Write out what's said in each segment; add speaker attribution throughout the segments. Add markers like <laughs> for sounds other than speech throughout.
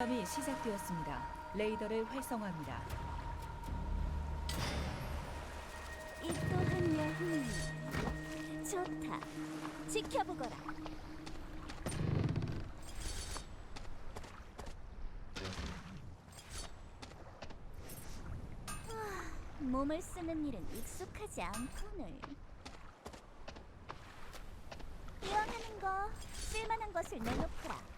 Speaker 1: 실험이 시작되었습니다. 레이더를 활성화합니다.
Speaker 2: 이 또한 여흥이 좋다 지켜보거라 아, 몸을 쓰는 일은 익숙하지 않거늘 이왕 하는 거 쓸만한 것을 내놓거라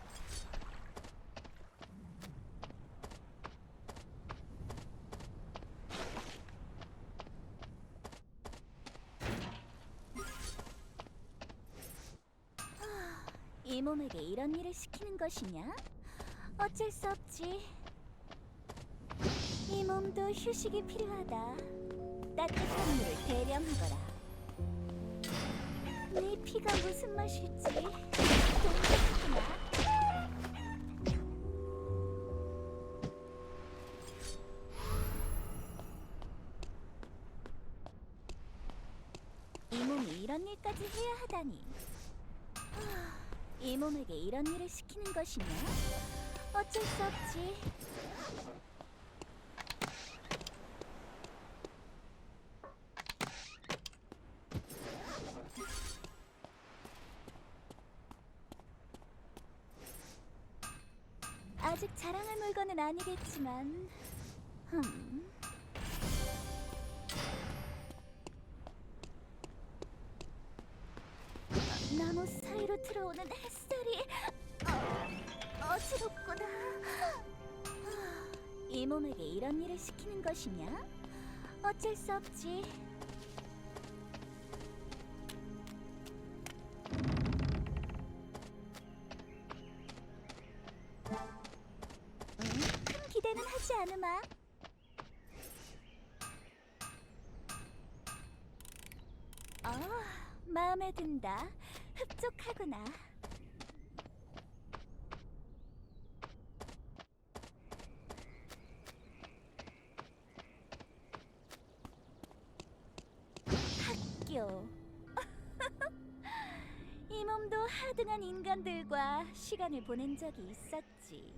Speaker 2: 이 몸에게 이런 일을 시키는 것이냐? 어쩔 수 없지. 이 몸도 휴식이 필요하다. 따뜻한 물을 대령하거라. 네 피가 무슨 맛일지 궁금하구나. 이 몸이 이런 일까지 해야 하다니. 이 몸에게 이런 일을 시키는 것이냐? 어쩔 수 없지. 아직 자랑할 물건은 아니겠지만, 흠. 몸에게 이런 일을 시키는 것이냐? 어쩔 수 없지. 음, 큰 기대는 하지 않으마. 아, 마음에 든다. 흡족하구나. 학교. 이 몸도 하등한 인간들과 시간을 보낸 적이 있었지.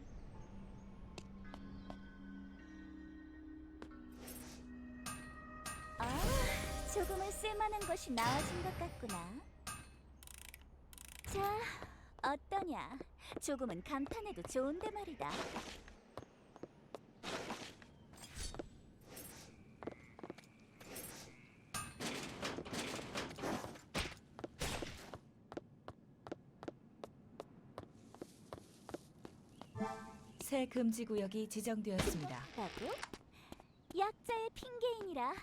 Speaker 2: 아, 조금은 쓸만한 것이 나와진 것 같구나. 자, 어떠냐? 조금은 감탄해도 좋은데 말이다.
Speaker 1: 새 금지 구역이 지정되었습니다.
Speaker 2: 라고? 약자의 핑계이니라.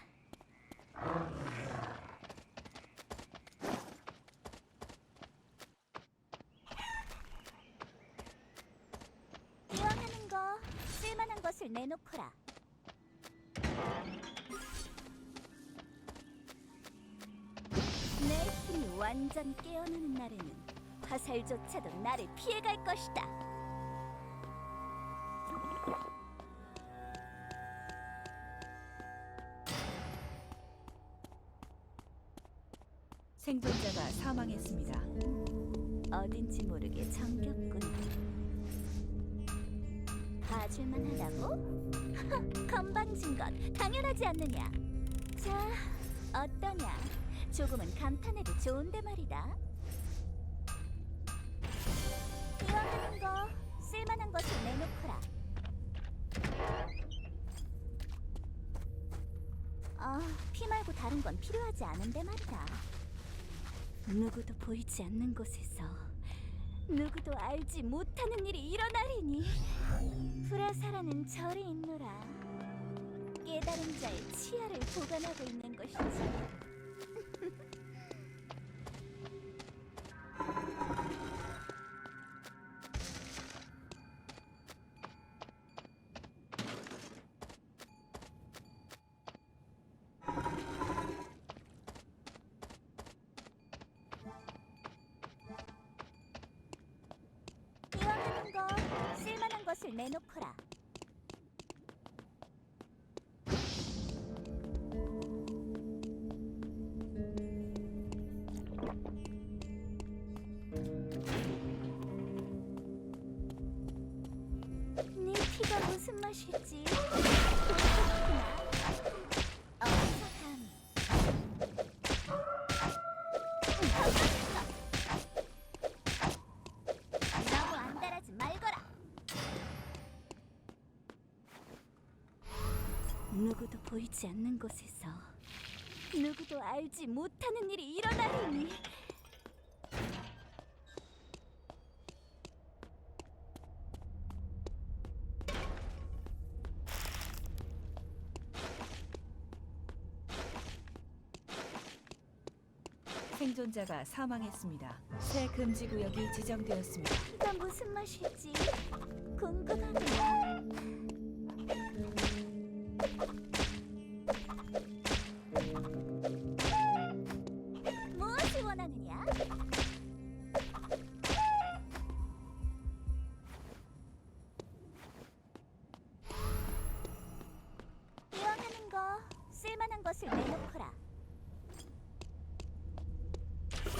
Speaker 2: 이왕하는 거 쓸만한 것을 내놓거라. 내 힘이 완전 깨어나는 날에는 화살조차도 나를 피해갈 것이다.
Speaker 1: 생존자가 사망했습니다.
Speaker 2: 어딘지 모르게 정겹군. 봐줄만 하다고? <laughs> 건방진 것 당연하지 않느냐? 자, 어떠냐? 조금은 감탄해도 좋은데 말이다. 이왕하는 거 쓸만한 것을 내놓거라. 아, 피 말고 다른 건 필요하지 않은데 말이다. 누구도 보이지 않는 곳에서 누구도 알지 못하는 일이 일어나리니. 불화사라는 절이 있노라. 깨달은 자의 치아를 보관하고 있는 것이지 을 내놓거라 맛일지 궁금하구나. 보이지 않는 곳에서 누구도 알지 못하는 일이 일어나리니
Speaker 1: 생존자가 사망했습니다. 새 금지 구역이 지정되었습니다.
Speaker 2: 이가 무슨 맛일지 궁금하구나. 원하느냐? 이왕 하는 거 쓸만한 것을 내놓거라.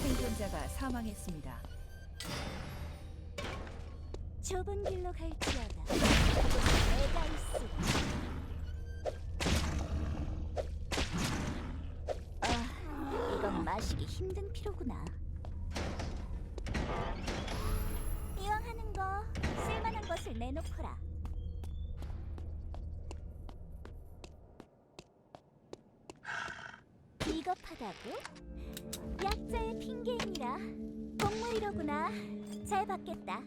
Speaker 1: 생존자가 사망했습니다.
Speaker 2: 좁은 길로 갈지어다. 내가 있으리. 아, 이건 마시기 힘든 피로구나. 이왕 하는 거 쓸만한 것을 내놓거라. 비겁하다고? 약자의 핑계이니라. 동물이로구나. 잘 받겠다.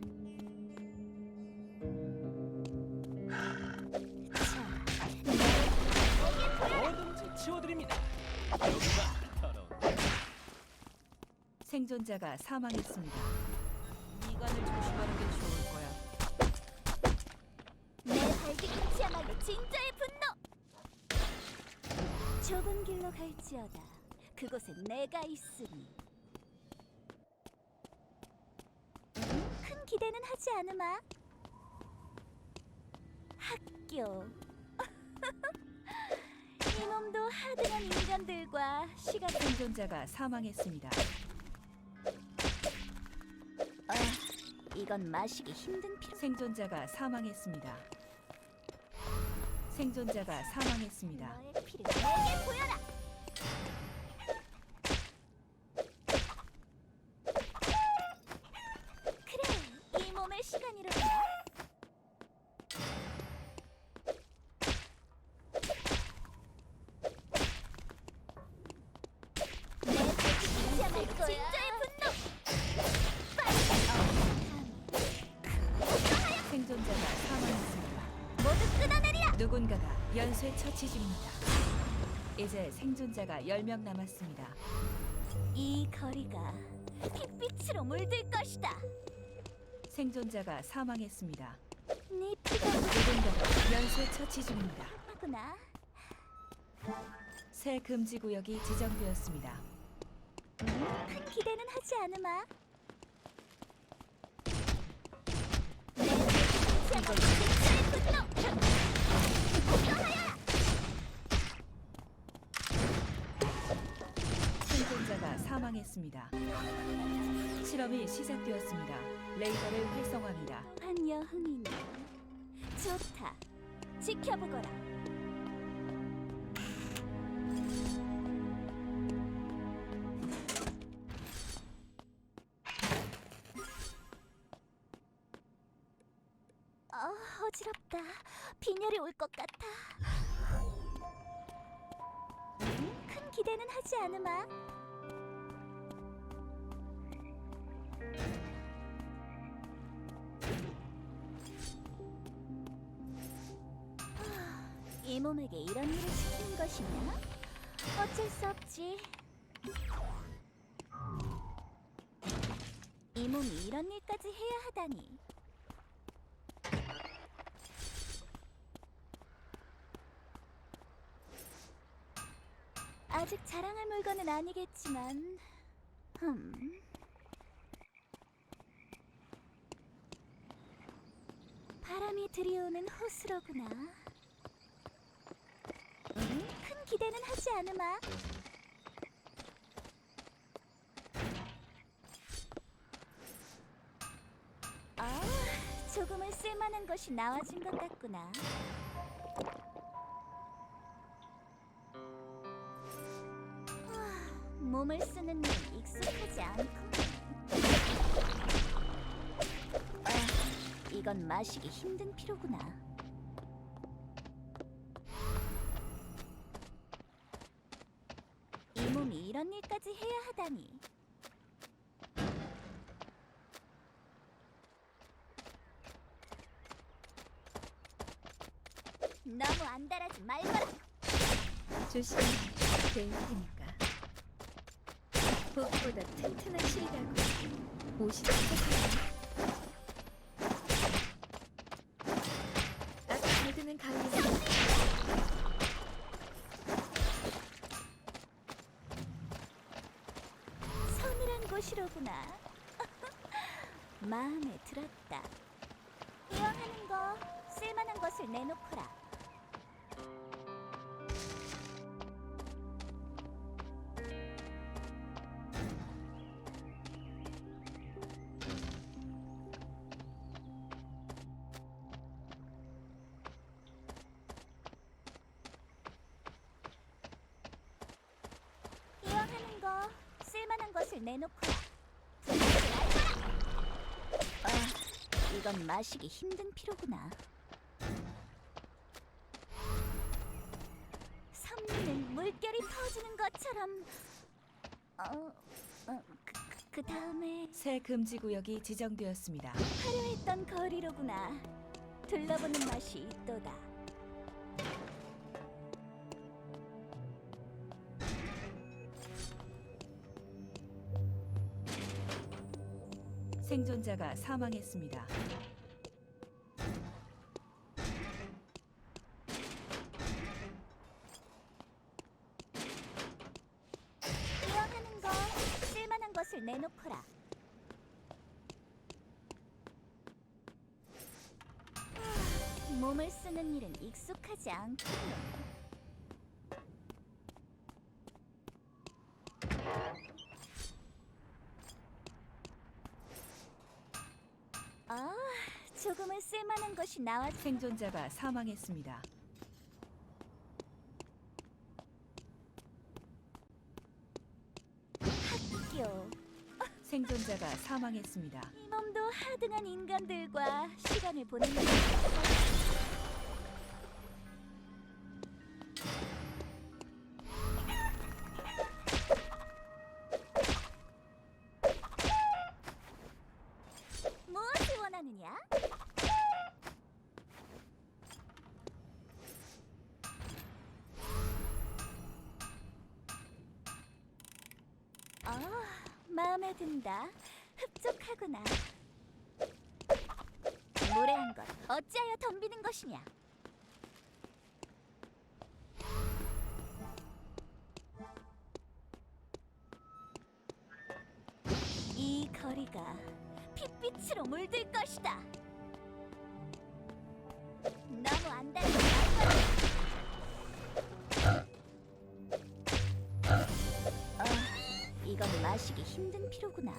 Speaker 1: 생존자가 사망했습니다. 미간을 조심하는 게 좋을 거야.
Speaker 2: 내 발디꿈치야말로 진짜의 분노! 좁은 길로 갈지어다. 그곳에 내가 있으니. 음, 큰 기대는 하지 않으마. 학교. <laughs> 이 몸도 하등한 인간들과 시간
Speaker 1: 생존자가 사망했습니다.
Speaker 2: 이건 마시기 힘든 피로.
Speaker 1: 생존자가 사망했습니다. 생존자가 사망했습니다.
Speaker 2: 너의 피를 내게 보여라. 그래, 이 몸의 시간이로구나. 내 발톱이야말로 진짜의 분노. 빨리.
Speaker 1: 생존자가 사망했습니다.
Speaker 2: 모두
Speaker 1: 누군가가 연쇄 처치 중입니다. 이제 생존자가 10명 남았습니다.
Speaker 2: 이 거리가 핏빛으로 물들 것이다.
Speaker 1: 생존자가 사망했습니다.
Speaker 2: 네 피가
Speaker 1: 누군가가 연쇄 처치 중입니다.
Speaker 2: 하구나.
Speaker 1: 새 금지 구역이 지정되었습니다.
Speaker 2: 큰 기대는 하지 않으마. 내 진짜의 분노.
Speaker 1: 생존자가 사망했습니다. 실험이 시작되었습니다. 레이더를 활성화합니다.
Speaker 2: 한 여흥이니 좋다. 지켜보거라. 어지럽다. 빈혈이 올 것 같아. 음, 큰 기대는 하지 않으마. 이 몸에게 이런 일을 시키는 것이냐? 어쩔 수 없지. 이 몸이 이런 일까지 해야 하다니. 아직 자랑할 물건은 아니겠지만, 흠. 바람이 들이오는 호수로구나. 음, 큰 기대는 하지 않으마. 아, 조금은 쓸만한 것이 나와진 것 같구나. 몸을 쓰는 일은 익숙하지 않군. 아, 이건 마시기 힘든 피로구나. 이 몸이 이런 일까지 해야 하다니. 너무 안달하지 말거라.
Speaker 1: 조심히 될 테니까. 복보다 튼튼한 실이라고 옷이 잘 드는 가위야.
Speaker 2: 서늘한 곳이로구나. <laughs> 마음에 들었다. 이왕 하는 거 쓸만한 것을 내놓거라. 것을 내놓거라. 아, 이건 마시기 힘든 피로구나. 선미는 물결이 퍼지는 것처럼. 어, 어, 그, 그, 그 다음에
Speaker 1: 새 금지 구역이 지정되었습니다.
Speaker 2: 화려했던 거리로구나. 둘러보는 맛이 있도다.
Speaker 1: 생존자가 사망했습니다.
Speaker 2: 이왕 하는 거 쓸만한 것을 내놓거라. 하, 몸을 쓰는 일은 익숙하지 않군요. 아, 조금은 쓸만한 것이 나왔.
Speaker 1: 생존자가 사망했습니다.
Speaker 2: 학교.
Speaker 1: 생존자가 사망했습니다.
Speaker 2: 이 몸도 하등한 인간들과 시간을 보내는 것무 마음에 든다. 흡족하구나. 무례한 것 어찌하여 덤비는 것이냐? 이 거리가 핏빛으로 물들 것이다. 너무 안달하 이건 마시기 힘든 피로구나.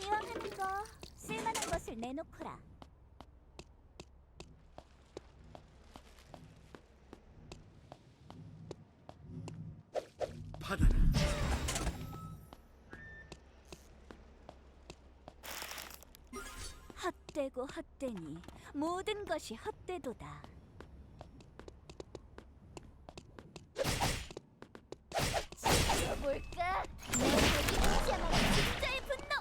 Speaker 2: 이왕 하는 거 쓸만한 것을 내놓거라.
Speaker 3: 받아라.
Speaker 2: 헛되고 헛되니 모든 것이 헛되도다. 뭘까? 진짜의 분노!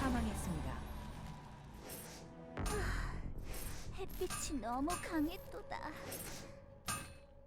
Speaker 1: 사망했습니다.
Speaker 2: 햇빛이 너무 강했도다.